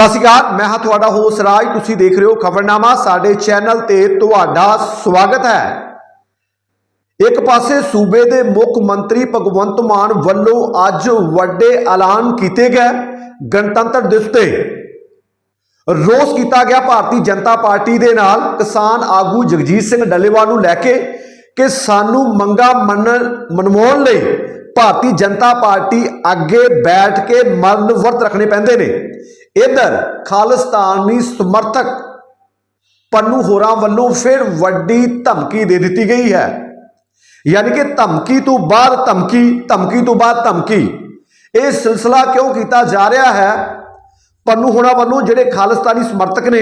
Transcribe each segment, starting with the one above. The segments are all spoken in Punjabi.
ਸਤਿ ਸ਼੍ਰੀ ਅਕਾਲ, ਮੈਂ ਹਾਂ ਤੁਹਾਡਾ ਹੋਸ ਰਾਜ, ਤੁਸੀਂ ਦੇਖ ਰਹੇ ਹੋ ਖਬਰਨਾਮਾ, ਸਾਡੇ ਚੈਨਲ ਤੇ ਤੁਹਾਡਾ ਸਵਾਗਤ ਹੈ। ਇੱਕ ਪਾਸੇ ਸੂਬੇ ਦੇ ਮੁੱਖ ਮੰਤਰੀ ਭਗਵੰਤ ਮਾਨ ਵੱਲੋਂ ਅੱਜ ਵੱਡੇ ਐਲਾਨ ਕੀਤੇ ਗਏ ਗਣਤੰਤਰ ਦਿਵਸ ਤੇ। ਰੋਸ ਕੀਤਾ ਗਿਆ ਭਾਰਤੀ ਜਨਤਾ ਪਾਰਟੀ ਦੇ ਨਾਲ ਕਿਸਾਨ ਆਗੂ ਜਗਜੀਤ ਸਿੰਘ ਡੱਲੇਵਾਲ ਨੂੰ ਲੈ ਕੇ ਕਿ ਸਾਨੂੰ ਮੰਗਾ ਮੰਨਣ, ਮਨਵਾਉਣ ਲਈ ਭਾਰਤੀ ਜਨਤਾ ਪਾਰਟੀ ਅੱਗੇ ਬੈਠ ਕੇ ਮਰਨ ਵਰਤ ਰੱਖਣੇ ਪੈਂਦੇ ਨੇ। ਇਧਰ ਖਾਲਿਸਤਾਨੀ ਸਮਰਥਕ ਪੰਨੂ ਹੋਰਾਂ ਵੱਲੋਂ ਫਿਰ ਵੱਡੀ ਧਮਕੀ ਦੇ ਦਿੱਤੀ ਗਈ ਹੈ। ਯਾਨੀ ਕਿ ਧਮਕੀ ਤੋਂ ਬਾਅਦ ਧਮਕੀ ਧਮਕੀ ਤੋਂ ਬਾਅਦ ਧਮਕੀ। ਇਹ ਸਿਲਸਿਲਾ ਕਿਉਂ ਕੀਤਾ ਜਾ ਰਿਹਾ ਹੈ? ਪੰਨੂ ਹੋਣਾ ਵੱਲੋਂ ਜਿਹੜੇ ਖਾਲਿਸਤਾਨੀ ਸਮਰਥਕ ਨੇ,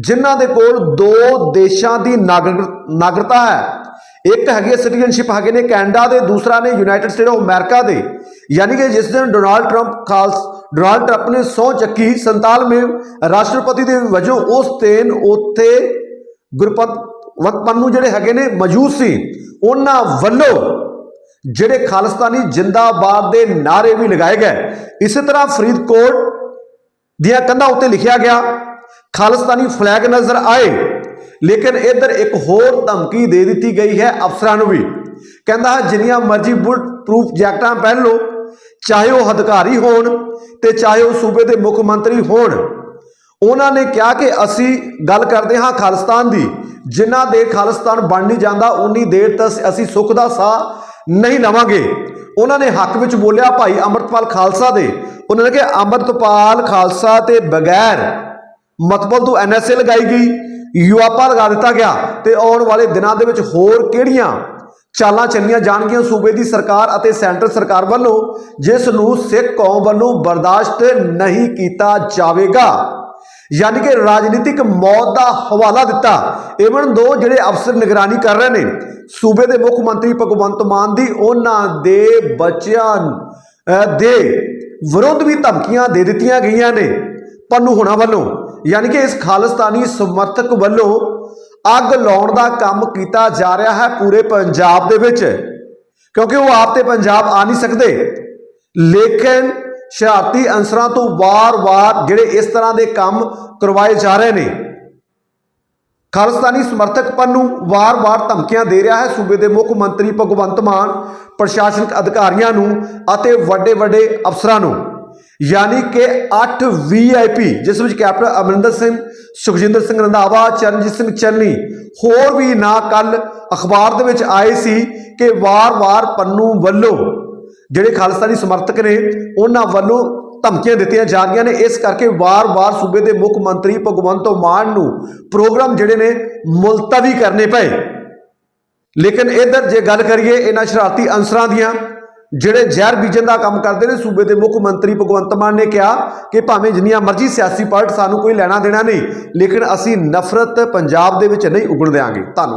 ਜਿਨ੍ਹਾਂ ਦੇ ਕੋਲ ਦੋ ਦੇਸ਼ਾਂ ਦੀ ਨਾਗਰਿਕ ਨਾਗਰਿਕਤਾ ਹੈ ਇੱਕ ਹੈਗੀ ਹੈ ਸਿਟੀਜ਼ਨਸ਼ਿਪ ਹੈਗੇ ਨੇ ਕੈਨੇਡਾ ਦੇ, ਦੂਸਰਾ ਨੇ ਯੂਨਾਈਟਿਡ ਸਟੇਟ ਆਫ ਅਮਰੀਕਾ ਦੇ। ਯਾਨੀ ਕਿ ਜਿਸ ਦਿਨ ਡੋਨਾਲਡ ਟਰੰਪ ਖਾਲਸ, ਡੋਨਾਲਡ ਟਰੰਪ ਨੇ ਸਹੁੰ ਚੱਕੀ 47ਵੇਂ ਰਾਸ਼ਟਰਪਤੀ ਦੇ ਵਜੋਂ, ਉਸ ਦਿਨ ਉੱਥੇ ਗੁਰਪਤ ਪੰਨੂ ਜਿਹੜੇ ਹੈਗੇ ਨੇ ਮੌਜੂਦ ਸੀ, ਉਹਨਾਂ ਵੱਲੋਂ ਜਿਹੜੇ ਖਾਲਿਸਤਾਨੀ ਜਿੰਦਾਬਾਦ ਦੇ ਨਾਰੇ ਵੀ ਲਗਾਏ ਗਏ। ਇਸੇ ਤਰ੍ਹਾਂ ਫਰੀਦਕੋਟ ਦੀਆਂ ਕੰਧਾਂ ਉੱਤੇ ਲਿਖਿਆ ਗਿਆ, ਖਾਲਿਸਤਾਨੀ ਫਲੈਗ ਨਜ਼ਰ ਆਏ। ਲੇਕਿਨ ਇੱਧਰ ਇੱਕ ਹੋਰ ਧਮਕੀ ਦੇ ਦਿੱਤੀ ਗਈ ਹੈ ਅਫਸਰਾਂ ਨੂੰ ਵੀ। ਕਹਿੰਦਾ ਹੈ ਜਿੰਨੀਆਂ ਮਰਜ਼ੀ ਬੁਲਟ ਪ੍ਰੂਫ ਜੈਕਟਾਂ ਪਹਿਨ ਲਓ, ਚਾਹੇ ਉਹ ਅਧਿਕਾਰੀ ਹੋਣ ਤੇ ਚਾਹੇ ਉਹ ਸੂਬੇ ਦੇ ਮੁੱਖ ਮੰਤਰੀ ਹੋਣ। ਉਹਨਾਂ ਨੇ ਕਿਹਾ ਕਿ ਅਸੀਂ ਗੱਲ ਕਰਦੇ ਹਾਂ ਖਾਲਿਸਤਾਨ ਦੀ। ਜਿਨ੍ਹਾਂ ਦੇ ਖਾਲਿਸਤਾਨ ਬਣ ਨਹੀਂ ਜਾਂਦਾ, ਉਨੀ ਦੇਰ ਤੱਕ ਅਸੀਂ ਸੁੱਖ ਦਾ ਸਾਹ ਨਹੀਂ ਲਵਾਂਗੇ। ਉਹਨਾਂ ਨੇ ਹੱਕ ਵਿੱਚ ਬੋਲਿਆ, ਭਾਈ ਅੰਮ੍ਰਿਤਪਾਲ ਖਾਲਸਾ ਦੇ। ਉਹਨਾਂ ਨੇ ਕਿਹਾ, ਅੰਮ੍ਰਿਤਪਾਲ ਖਾਲਸਾ ਤੇ ਬਗੈਰ ਮਤਬਲ ਤੋਂ ਐਨਐਸਏ ਲਗਾਈ ਗਈ। ਯੂਆਪਾ ਲਗਾ ਦਿੱਤਾ ਗਿਆ ਤੇ ਆਉਣ ਵਾਲੇ ਦਿਨਾਂ ਦੇ ਵਿੱਚ ਹੋਰ ਕਿਹੜੀਆਂ ਚਾਲਾਂ ਚੱਲੀਆਂ ਜਾਣਗੀਆਂ ਸੂਬੇ ਦੀ ਸਰਕਾਰ ਅਤੇ ਸੈਂਟਰ ਸਰਕਾਰ ਵੱਲੋਂ, ਜਿਸ ਨੂੰ ਸਿੱਖ ਕੌਮ ਵੱਲੋਂ ਬਰਦਾਸ਼ਤ ਨਹੀਂ ਕੀਤਾ ਜਾਵੇਗਾ? ਯਾਨੀ ਕਿ ਰਾਜਨੀਤਿਕ ਮੌਤ ਦਾ ਹਵਾਲਾ ਦਿੱਤਾ। ਇਵਨ ਦੋ ਜਿਹੜੇ ਅਫਸਰ ਨਿਗਰਾਨੀ ਕਰ ਰਹੇ ਨੇ, ਸੂਬੇ ਦੇ ਮੁੱਖ ਮੰਤਰੀ ਭਗਵੰਤ ਮਾਨ ਦੀ, ਉਹਨਾਂ ਦੇ ਬੱਚਿਆਂ ਦੇ ਵਿਰੁੱਧ ਵੀ ਧਮਕੀਆਂ ਦੇ ਦਿੱਤੀਆਂ ਗਈਆਂ ਨੇ। ਪੰਨੂ ਹੋਣਾ ਵੱਲੋਂ, ਯਾਨੀ ਕਿ ਇਸ ਖਾਲਿਸਤਾਨੀ ਸਮਰਥਕ ਵੱਲੋਂ ਅੱਗ ਲਾਉਣ ਦਾ ਕੰਮ ਕੀਤਾ ਜਾ ਰਿਹਾ ਹੈ ਪੂਰੇ ਪੰਜਾਬ ਦੇ ਵਿੱਚ, ਕਿਉਂਕਿ ਉਹ ਆਪ ਤੇ ਪੰਜਾਬ ਆ ਨਹੀਂ ਸਕਦੇ। ਲੇਕਿਨ ਸ਼ਰਾਰਤੀ ਅੰਸਰਾਂ ਤੋਂ ਵਾਰ-ਵਾਰ ਜਿਹੜੇ ਇਸ ਤਰ੍ਹਾਂ ਦੇ ਕੰਮ ਕਰਵਾਏ ਜਾ ਰਹੇ ਨੇ, ਖਾਲਿਸਤਾਨੀ ਸਮਰਥਕ ਪੰਨੂ ਵਾਰ-ਵਾਰ ਧਮਕੀਆਂ ਦੇ ਰਿਹਾ ਹੈ। ਸੂਬੇ ਦੇ ਮੁੱਖ ਮੰਤਰੀ ਭਗਵੰਤ ਮਾਨ, ਪ੍ਰਸ਼ਾਸਨਿਕ ਅਧਿਕਾਰੀਆਂ ਨੂੰ ਅਤੇ ਵੱਡੇ-ਵੱਡੇ ਅਫਸਰਾਂ ਨੂੰ। ਯਾਨੀ ਕਿ 8 ਵੀਆਈਪੀ ਜਿਸ ਵਿੱਚ ਕੈਪਟਨ ਅਮਰਿੰਦਰ ਸਿੰਘ, ਸੁਖਜਿੰਦਰ ਸਿੰਘ ਰੰਧਾਵਾ, ਚਰਨਜੀਤ ਸਿੰਘ ਚੰਨੀ, ਹੋਰ ਵੀ ਨਾ ਕੱਲ ਅਖਬਾਰ ਦੇ ਵਿੱਚ ਆਏ ਸੀ ਕਿ ਵਾਰ-ਵਾਰ ਪੰਨੂ ਵੱਲੋਂ ਜਿਹੜੇ ਖਾਲਿਸਤਾਨੀ ਸਮਰਥਕ ਨੇ, ਉਹਨਾਂ ਵੱਲੋਂ ਧਮਕੀਆਂ ਦਿੱਤੀਆਂ ਜਾ ਰਹੀਆਂ ਨੇ। ਇਸ ਕਰਕੇ ਵਾਰ-ਵਾਰ ਸੂਬੇ ਦੇ ਮੁੱਖ ਮੰਤਰੀ ਭਗਵੰਤ ਮਾਨ ਨੂੰ ਪ੍ਰੋਗਰਾਮ ਜਿਹੜੇ ਨੇ, ਮੁਲਤਵੀ ਕਰਨੇ ਪਏ। ਲੇਕਿਨ ਇਧਰ ਜੇ ਗੱਲ ਕਰੀਏ ਇਹਨਾਂ ਸ਼ਰਾਰਤੀ ਅੰਸਰਾਂ ਦੀਆਂ ਜਿਹੜੇ ਜ਼ਹਿਰ ਬੀਜਣ ਦਾ ਕੰਮ ਕਰਦੇ ਨੇ, ਸੂਬੇ ਦੇ ਮੁੱਖ ਮੰਤਰੀ ਭਗਵੰਤ ਮਾਨ ਨੇ ਕਿਹਾ ਕਿ ਭਾਵੇਂ ਜਿੰਨੀਆਂ ਮਰਜ਼ੀ ਸਿਆਸੀ ਪਾਰਟ ਸਾਨੂੰ ਕੋਈ ਲੈਣਾ ਦੇਣਾ ਨਹੀਂ, ਲੇਕਿਨ ਅਸੀਂ ਨਫ਼ਰਤ ਪੰਜਾਬ ਦੇ ਵਿੱਚ ਨਹੀਂ ਉਗਣ ਦੇਵਾਂਗੇ ਧੰਨਵਾਦ।